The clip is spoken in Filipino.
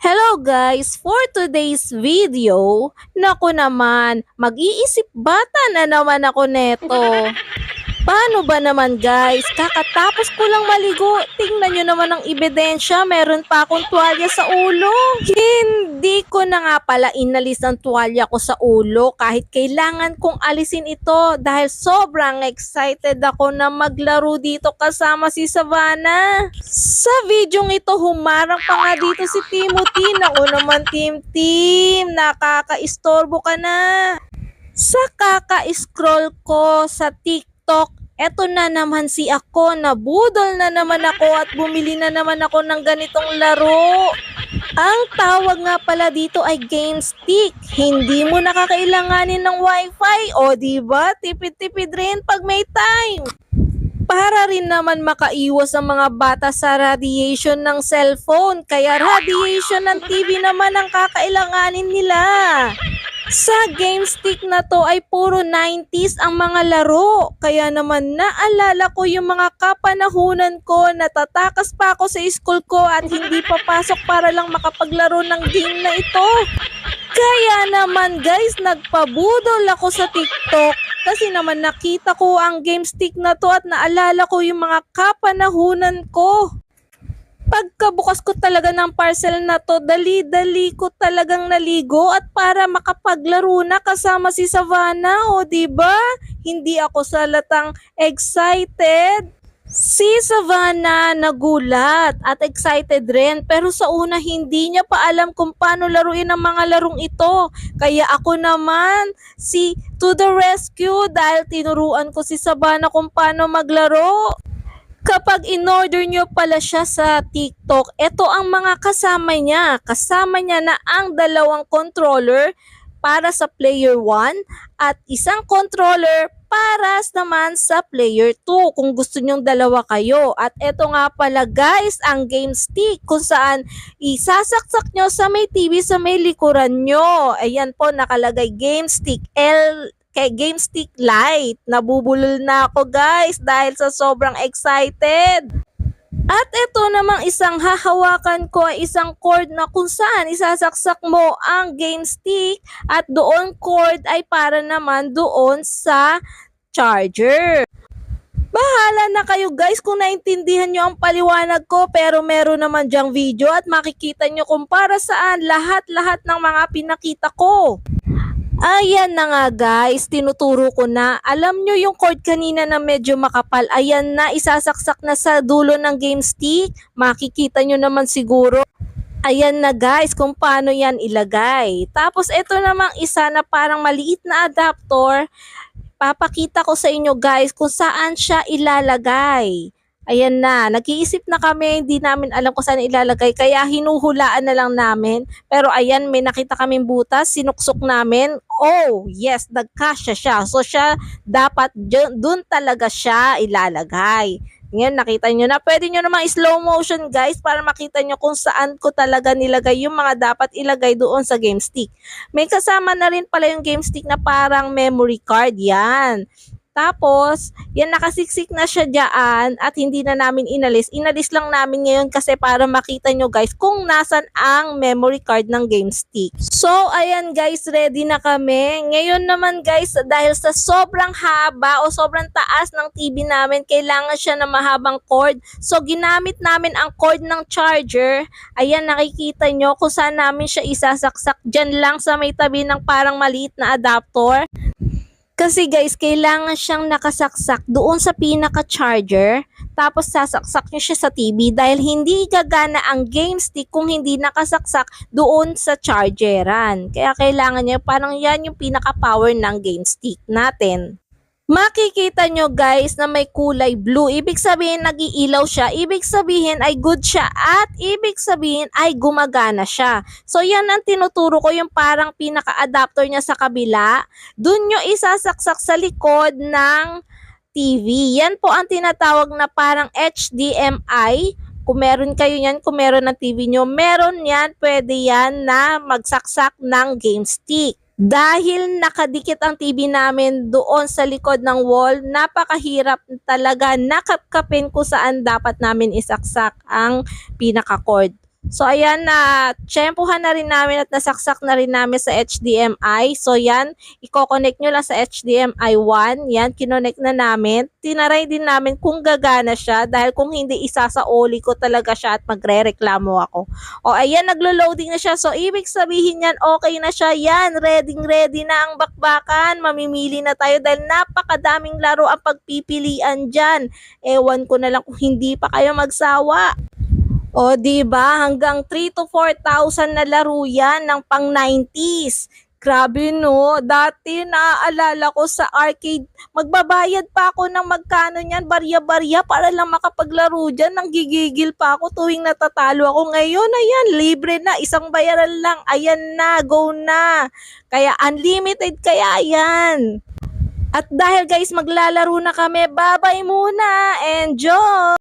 Hello guys! For today's video, naku naman, mag-iisip bata na naman ako neto. Paano ba naman guys? Kakatapos ko lang maligo, tingnan nyo naman ang ebidensya, meron pa akong tuwalya sa ulo. Hindi ko na nga pala inalis ang tuwalya ko sa ulo kahit kailangan kong alisin ito dahil sobrang excited ako na maglaro dito kasama si Savannah. Sa videong ito, humarang pa nga dito si Timothy. Naku naman, Team Team, nakaka-istorbo ka na. Sa kaka-scroll ko sa TikTok, eto na naman si ako, nabudol na naman ako at bumili na naman ako ng ganitong laro. Ang tawag nga pala dito ay game stick. Hindi mo nakakailanganin ng wifi o di ba? Tipid-tipid rin pag may time. Para rin naman makaiwas ang mga bata sa radiation ng cellphone. Kaya radiation ng TV naman ang kakailanganin nila. Sa game stick na to ay puro 90s ang mga laro. Kaya naman naalala ko yung mga kapanahunan ko. Natatakas pa ako sa school ko at hindi papasok para lang makapaglaro ng game na ito. Kaya naman guys, nagpabudol ako sa TikTok kasi naman nakita ko ang game stick na to at naalala ko yung mga kapanahunan ko. Pagkabukas ko talaga ng parcel na to, dali-dali ko talagang naligo at para makapaglaro na kasama si Savannah, o ba? Hindi ako salatang excited. Si Savannah nagulat at excited rin pero sa una hindi niya pa alam kung paano laruin ang mga larong ito. Kaya ako naman si to the rescue dahil tinuruan ko si Savannah kung paano maglaro. Kapag in-order nyo pala siya sa TikTok, ito ang mga kasama niya. Kasama niya na ang dalawang controller para sa player 1 at isang controller para naman sa player 2 kung gusto nyong dalawa kayo. At ito nga pala guys, ang game stick kung saan isasaksak nyo sa may TV sa may likuran nyo. Ayan po nakalagay game stick L kay Game Stick Lite. Nabubulol na ako guys dahil sa sobrang excited. At ito namang isang hahawakan ko ay isang cord na kung saan isasaksak mo ang game stick at doon cord ay para naman doon sa charger. Bahala na kayo guys kung naintindihan nyo ang paliwanag ko pero meron naman dyang video at makikita nyo kung para saan lahat-lahat ng mga pinakita ko. Ayan na nga guys, tinuturo ko na. Alam nyo yung cord kanina na medyo makapal, ayan na, isasaksak na sa dulo ng game stick. Makikita nyo naman siguro. Ayan na guys kung paano yan ilagay. Tapos ito namang isa na parang maliit na adapter. Papakita ko sa inyo guys kung saan siya ilalagay. Ayan na, nag-iisip na kami, hindi namin alam kung saan ilalagay, kaya hinuhulaan na lang namin. Pero ayan, may nakita kaming butas, sinuksok namin. Oh, yes, nagkasya siya. So siya, dapat dun talaga siya ilalagay. Ngayon, nakita nyo na. Pwede nyo namang slow motion, guys, para makita nyo kung saan ko talaga nilagay yung mga dapat ilagay doon sa game stick. May kasama na rin pala yung game stick na parang memory card. Yan. Tapos, yan nakasiksik na siya dyan at hindi na namin inalis. Inalis lang namin ngayon kasi para makita nyo guys kung nasan ang memory card ng game stick. So, ayan guys, ready na kami. Ngayon naman guys, dahil sa sobrang haba o sobrang taas ng TV namin, kailangan siya na mahabang cord. So, ginamit namin ang cord ng charger. Ayan, nakikita nyo kung saan namin siya isasaksak. Dyan lang sa may tabi ng parang maliit na adapter. Kasi guys, kailangan siyang nakasaksak doon sa pinaka-charger. Tapos sasaksak nyo siya sa TV dahil hindi gagana ang game stick kung hindi nakasaksak doon sa chargeran. Kaya kailangan niya, parang yan yung pinaka-power ng game stick natin makikita nyo guys na may kulay blue. Ibig sabihin nagiilaw siya. Ibig sabihin ay good siya at ibig sabihin ay gumagana siya. So yan ang tinuturo ko yung parang pinaka-adapter niya sa kabila. Doon nyo isasaksak sa likod ng TV. Yan po ang tinatawag na parang HDMI. Kung meron kayo yan, kung meron ng TV nyo, meron yan, pwede yan na magsaksak ng game stick. Dahil nakadikit ang TV namin doon sa likod ng wall, napakahirap talaga nakapkapin kung saan dapat namin isaksak ang pinaka-cord. So ayan na, tsempuhan na rin namin at nasaksak na rin namin sa HDMI. So yan, i-connect nyo lang sa HDMI 1. Yan, kinonect na namin. Tinaray din namin kung gagana siya dahil kung hindi isa sa oli ko talaga siya at magre-reklamo ako. O ayan, naglo-loading na siya. So ibig sabihin yan, okay na siya. Yan, ready ready na ang bakbakan. Mamimili na tayo dahil napakadaming laro ang pagpipilian dyan. Ewan ko na lang kung hindi pa kayo magsawa. O, di ba? Hanggang 3 to 4,000 na laro yan ng pang 90s. Grabe no, dati naaalala ko sa arcade, magbabayad pa ako ng magkano niyan, barya-barya para lang makapaglaro dyan. Nang gigigil pa ako tuwing natatalo ako. Ngayon, ayan, libre na, isang bayaran lang. Ayan na, go na. Kaya unlimited kaya yan. At dahil guys, maglalaro na kami, babay muna. Enjoy!